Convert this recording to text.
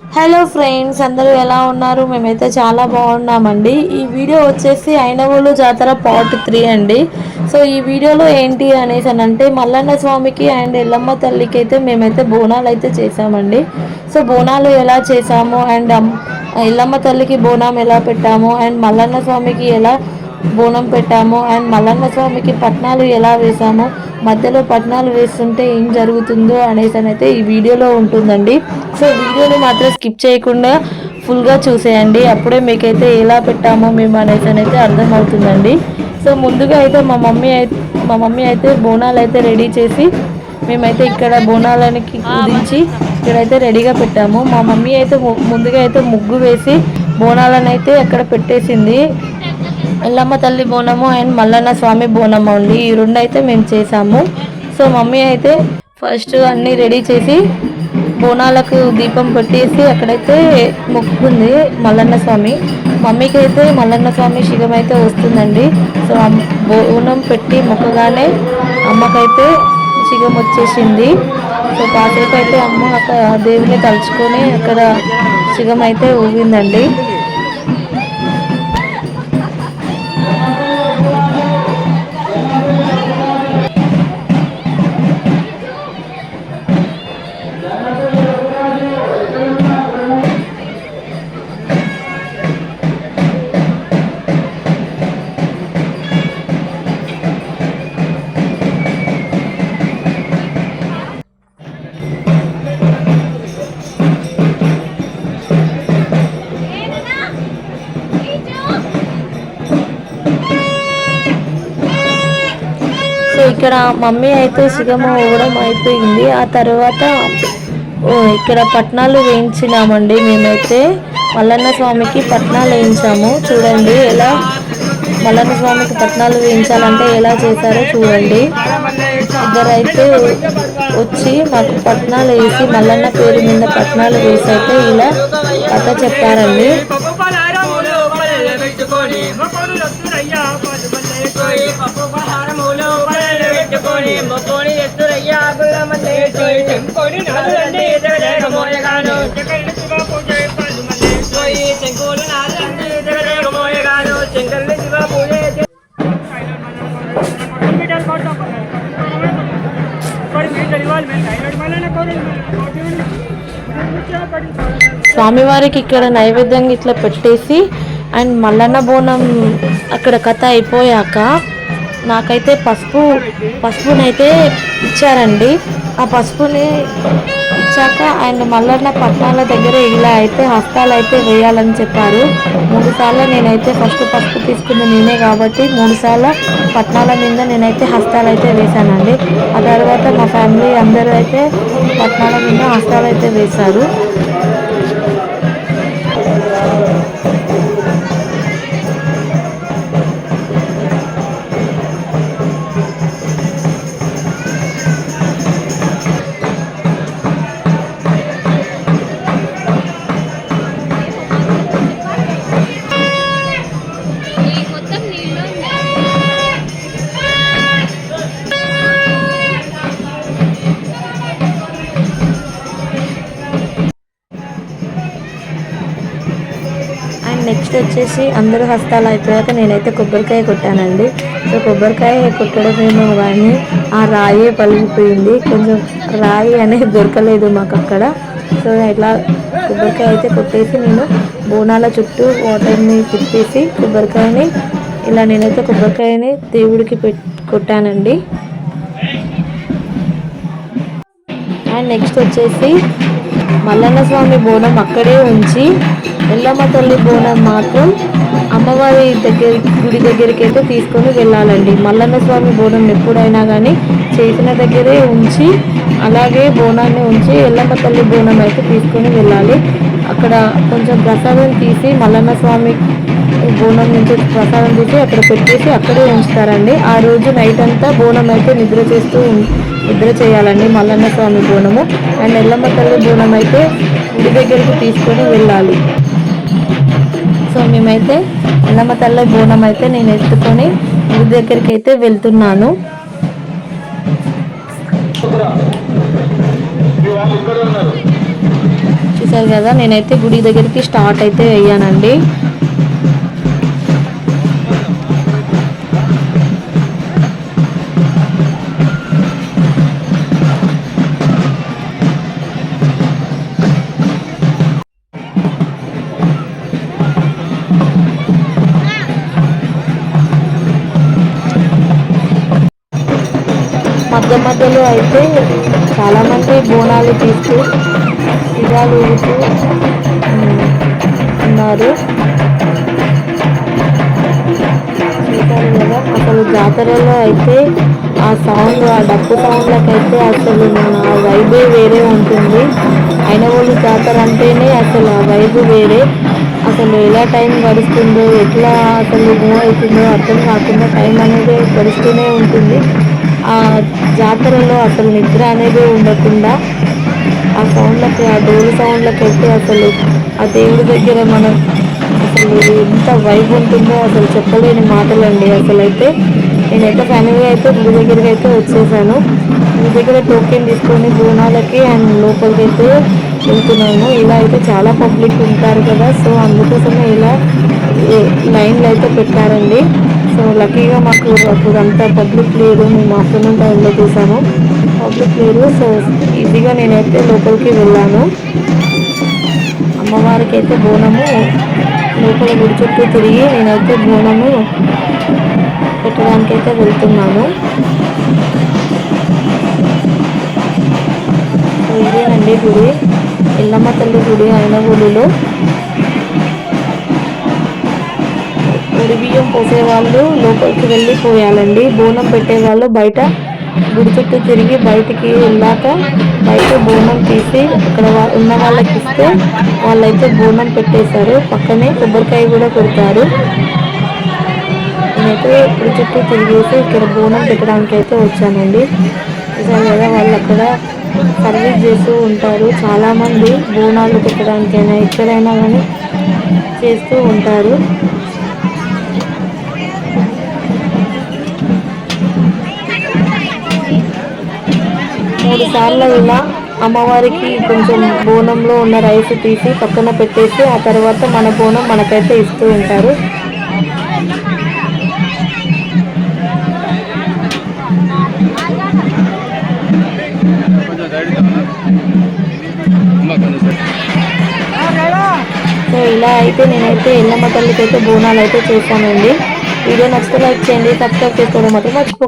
Hello friends అందరూ ఎలా ఉన్నారు? మేమైతే చాలా బాగున్నామండి. ఈ వీడియో వచ్చేసి ఐనవోలు జాతర పార్ట్ త్రీ అండి. సో ఈ వీడియోలో ఏంటి అనేసి అని అంటే మల్లన్న స్వామికి అండ్ ఎల్లమ్మ తల్లికి అయితే మేమైతే బోనాలు అయితే చేసామండి సో బోనాలు ఎలా చేసాము అండ్ ఎల్లమ్మ తల్లికి బోనం ఎలా పెట్టాము? అండ్ మల్లన్న స్వామికి ఎలా బోనం పెట్టాము. అండ్ మల్లన్న స్వామికి పట్నాలు ఎలా వేసాము మధ్యలో పట్నాలు వేస్తుంటే ఏం జరుగుతుందో అనేసి అయితే ఈ వీడియోలో ఉంటుందండి. సో వీడియోని మాత్రం స్కిప్ చేయకుండా ఫుల్గా చూసేయండి. అప్పుడే మీకైతే ఎలా పెట్టామో మేము అనేసి అయితే అర్థమవుతుందండి. సో ముందుగా అయితే మా మమ్మీ అయితే మా మమ్మీ అయితే బోనాలు అయితే రెడీ చేసి మేమైతే ఇక్కడ బోనాలనికి కుదించి ఇక్కడైతే రెడీగా పెట్టాము. మా మమ్మీ అయితే ముందుగా అయితే ముగ్గు వేసి బోనాలను అయితే అక్కడ పెట్టేసింది. ఎల్లమ్మ తల్లి బోనము అండ్ మల్లన్న స్వామి బోనము అండి. ఈ రెండు అయితే మేము చేసాము. సో మమ్మీ అయితే ఫస్ట్ అన్నీ రెడీ చేసి బోనాలకు దీపం పెట్టేసి అక్కడైతే మొక్కుంది మల్లన్న స్వామి. మమ్మీకి అయితే మల్లన్న స్వామి శివం అయితే వస్తుందండి. సో బోనం పెట్టి మొక్కగానే అమ్మకైతే శివం వచ్చేసింది. సో కాసేపు అయితే అమ్మ అక్కడ దేవుని తలుచుకొని అక్కడ శివం అయితే ఊగిందండి. ఇక్కడ మమ్మీ అయితే సుగమ ఇవ్వడం అయిపోయింది. ఆ తర్వాత ఇక్కడ పట్నాలు వేయించినామండి మేమైతే. మల్లన్న స్వామికి పట్నాలు వేయించాము. చూడండి ఎలా మల్లన్న స్వామికి పట్నాలు వేయించాలంటే ఎలా చేశారో చూడండి. ఇద్దరైతే వచ్చి మాకు పట్నాలు వేసి మల్లన్న పేరు మీద పట్నాలు వేసి అయితే ఇలా కథ చెప్పారండి. పెట్టుకొని మొక్కొని ఎత్తురయ్యా చెంకొని నాదులండి జగదేగమోయగాను పోయి చెంకోలు నాదులండి జగదేగమోయగాను చెంకల్ని శివ పూజ స్వామివారికి ఇక్కడ నైవేద్యం ఇట్లా పెట్టేసి అండ్ మల్లన్న బోనం అక్కడ కథ అయిపోయాక నాకైతే పసుపు పసుపునైతే ఇచ్చారండి. ఆ పసుపుని ఇచ్చాక అండ్ మల్లన్న పట్నాల దగ్గర ఇలా అయితే హస్తాలు అయితే వేయాలని చెప్పారు. మూడుసార్లు నేనైతే ఫస్ట్ పసుపు తీసుకుంది నేనే కాబట్టి మూడు సార్లు పట్నాల మీద నేనైతే హస్తాలు అయితే వేశానండి. ఆ తర్వాత మా ఫ్యామిలీ అందరూ అయితే పట్నాల మీద హస్తాలు అయితే వేశారు. నెక్స్ట్ వచ్చేసి అందరూ హస్తాలు అయిపోయాక నేనైతే కొబ్బరికాయ కొట్టానండి. సో కొబ్బరికాయ కొట్టడమేమో కానీ ఆ రాయే పలిగిపోయింది కొంచెం రాయి అనేది దొరకలేదు మాకు అక్కడ. సో ఇట్లా కొబ్బరికాయ అయితే కొట్టేసి నేను బోనాల చుట్టూ వాటర్ని తిప్పేసి కొబ్బరికాయని ఇలా నేనైతే కొబ్బరికాయని దేవుడికి పెట్ కొట్టానండి. అండ్ నెక్స్ట్ వచ్చేసి మల్లన్న స్వామి బోనం అక్కడే ఉంచి ఎల్లమ్మ తల్లి బోనం మాత్రం అమ్మవారి దగ్గర గుడి దగ్గరికి అయితే తీసుకొని వెళ్ళాలండి. మల్లన్న స్వామి బోనం ఎప్పుడైనా కానీ చేసిన దగ్గరే ఉంచి అలాగే బోనాన్ని ఉంచి ఎల్లమ్మ తల్లి బోనం అయితే తీసుకొని వెళ్ళాలి. అక్కడ కొంచెం ప్రసాదం తీసి మల్లన్న స్వామి బోనం నుంచి ప్రసాదం తీసి అక్కడ పెట్టేసి అక్కడే ఉంచుతారండి. ఆ రోజు నైట్ అంతా బోనం అయితే నిద్ర చేస్తూ నిద్ర చేయాలండి మల్లన్న స్వామి బోనము. అండ్ ఎల్లమ్మ తల్లి బోనం అయితే గుడి దగ్గరికి తీసుకొని వెళ్ళాలి. సో మేమైతే ఎల్లమ్మ తల్లి బోనం అయితే నేను ఎత్తుకొని గుడి దగ్గరికి అయితే వెళ్తున్నాను. చూసారు కదా నేనైతే గుడి దగ్గరికి స్టార్ట్ అయితే అయ్యానండి. మధ్యలో అయితే చాలామంది బోనాలు తీస్తూ ఇవాళ ఊరుతూ ఉన్నారు. చూసారు కదా అసలు జాతరలో అయితే ఆ సౌండ్ ఆ డప్పు సౌండ్లకు అయితే అసలు మన వైబే వేరే ఉంటుంది. అయినవోళ్ళు జాతర అంటేనే అసలు ఆ వైబు వేరే. అసలు ఎలా టైం గడుస్తుందో ఎట్లా అసలు మూవ్ అవుతుందో అర్థం కాకుండా టైం అనేది గడుస్తూనే ఉంటుంది. జాతరలో అసలు నిద్ర అనేది ఉండకుండా ఆ సౌండ్లకి ఆ డోలు సౌండ్లకి అయితే అసలు ఆ దేవుడి దగ్గర మనం అసలు ఎంత వైబ్ ఉంటుందో అసలు చెప్పలేని మాటలండి. అసలు అయితే నేనైతే ఫ్యామిలీ అయితే గుడి దగ్గరికి అయితే వచ్చేసాను. గుడి దగ్గర టోకెన్ తీసుకొని బోనాలకి అండ్ లోపలికి అయితే వెళ్తున్నాను ఇలా అయితే చాలా పబ్లిక్ ఉంటారు కదా సో అందుకోసమే ఇలా లైన్లు అయితే పెట్టారండి. సో లక్కీగా మాకు అప్పుడు అంత పబ్లిక్ లేదు. మేము ఆఫ్టర్నూన్ టైంలో చూసాము. పబ్లిక్ లేదు. సో ఈజీగా నేనైతే లోపలికి వెళ్ళాను. అమ్మవారికి అయితే బోనము. లోపల గుడి చుట్టూ తిరిగి నేనైతే బోనము పెట్టడానికి అయితే వెళ్తున్నాను ఇదేనండి గుడి. ఎల్లమ్మ తల్లి గుడి అయిన గుడిలో. ఉడి బియ్యం పోసే వాళ్ళు లోపలికి వెళ్ళి పోయాలండి. బోనం పెట్టేవాళ్ళు బయట గుడి చుట్టూ తిరిగి బయటికి వెళ్ళాక బయట బోనం తీసి అక్కడ ఉన్న వాళ్ళకి ఇస్తే వాళ్ళైతే బోనం పెట్టేశారు. పక్కనే కొబ్బరికాయ కూడా కొడతారు. నేనైతే గుడి చుట్టూ తిరిగేసి ఇక్కడ బోనం పెట్టడానికి అయితే వచ్చానండి. చూసారు కదా వాళ్ళు అక్కడ సర్వీస్ చేస్తూ ఉంటారు. చాలామంది బోనాలు పెట్టడానికైనా ఎక్కడైనా కానీ చేస్తూ ఉంటారు. మూడు సార్లు ఇలా అమ్మవారికి కొంచెం బోనంలో ఉన్న రైస్ తీసి పక్కన పెట్టేసి ఆ తర్వాత మన బోనం మనకైతే ఇస్తూ ఉంటారు. సో ఇలా అయితే నేనైతే ఎల్లమ్మ తల్లికి అయితే బోనాలు అయితే చేశానండి. వీడియో నచ్చితే లైక్ చేయండి సబ్స్క్రైబ్ చేసుకోవడం మాత్రం మర్చిపో